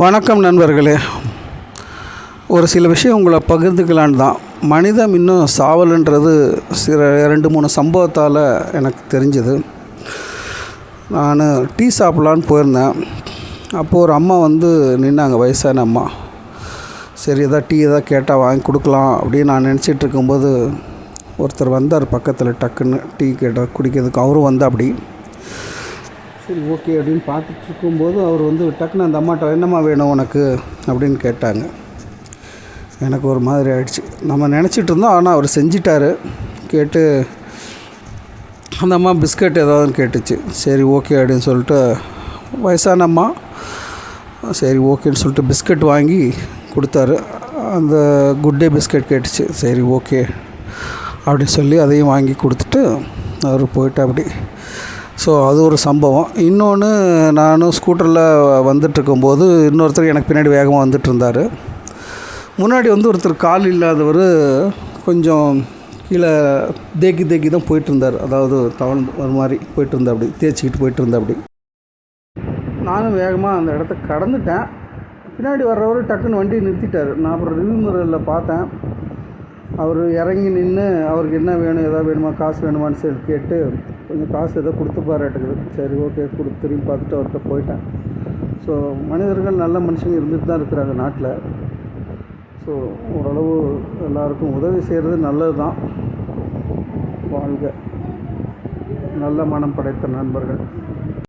வணக்கம் நண்பர்களே. ஒரு சில விஷயம் உங்களை பகிர்ந்துக்கலான்னு தான். மனிதம் இன்னும் சாவலுன்றது சில ரெண்டு மூணு சம்பவத்தால் எனக்கு தெரிஞ்சது. நான் டீ சாப்பிட்லான்னு போயிருந்தேன். அப்போது ஒரு அம்மா வந்து நின்னாங்க வயசான அம்மா. சரி எதாவது டீ எதாவது கேட்டால் வாங்கி கொடுக்கலாம் அப்படின்னு நான் நினச்சிட்டு இருக்கும்போது ஒருத்தர் வந்தார் பக்கத்தில் டக்குன்னு டீ கேட்டால் குடிக்கிறதுக்கு. அவரும் வந்தால் அப்படி சரி ஓகே அப்படின்னு பார்த்துட்டு இருக்கும்போது அவர் வந்து டக்குன்னு அந்த அம்மாட்ட என்னம்மா வேணும் உனக்கு? அப்படின்னு கேட்டாங்க. எனக்கு ஒரு மாதிரி ஆயிடுச்சு. நம்ம நினச்சிட்டு இருந்தோம் ஆனால் அவர் செஞ்சிட்டார். கேட்டு அந்த அம்மா பிஸ்கட் ஏதாவதுன்னு கேட்டுச்சு. சரி ஓகே அப்படின்னு சொல்லிட்டு வயசான அம்மா. சரி ஓகேன்னு சொல்லிட்டு பிஸ்கட் வாங்கி கொடுத்தாரு. அந்த குட் டே பிஸ்கட் கேட்டுச்சு. சரி ஓகே அப்படின்னு சொல்லி அதையும் வாங்கி கொடுத்துட்டு அவர் போயிட்டு அப்படி ஸோ அது ஒரு சம்பவம். இன்னொன்று நானும் ஸ்கூட்டரில் வந்துட்டுருக்கும்போது இன்னொருத்தர் எனக்கு பின்னாடி வேகமாக வந்துட்டு இருந்தார் முன்னாடி வந்து ஒருத்தர் கால் இல்லாதவர் கொஞ்சம் கீழே தேக்கி தேக்கி தான் போயிட்டு இருந்தார் அதாவது தவழ்ந்து ஒரு மாதிரி போயிட்டு இருந்தா அப்படி தேய்ச்சிக்கிட்டு போயிட்டு இருந்தா அப்படி நானும் வேகமாக அந்த இடத்த கடந்துட்டேன். பின்னாடி வர்றவர் டக்குன்னு வண்டியை நிறுத்திட்டார். நான் அப்புறம் ரிவ்யூ முறையில் பார்த்தேன். அவர் இறங்கி நின்று அவருக்கு என்ன வேணும் எதாவது வேணுமா காசு வேணுமான்னு சரி கேட்டு கொஞ்சம் காசு ஏதோ கொடுத்து பாராட்டுக்குது. சரி ஓகே கொடுத்து திரும்பி பார்த்துட்டு அவர்கிட்ட போயிட்டேன். ஸோ மனிதர்கள் நல்ல மனுஷங்க இருந்துட்டு தான் இருக்கிறாங்க நாட்டில். ஸோ ஓரளவு எல்லாருக்கும் உதவி செய்கிறது நல்லது தான் வாழ்க. நல்ல மனம் படைத்த நண்பர்கள்.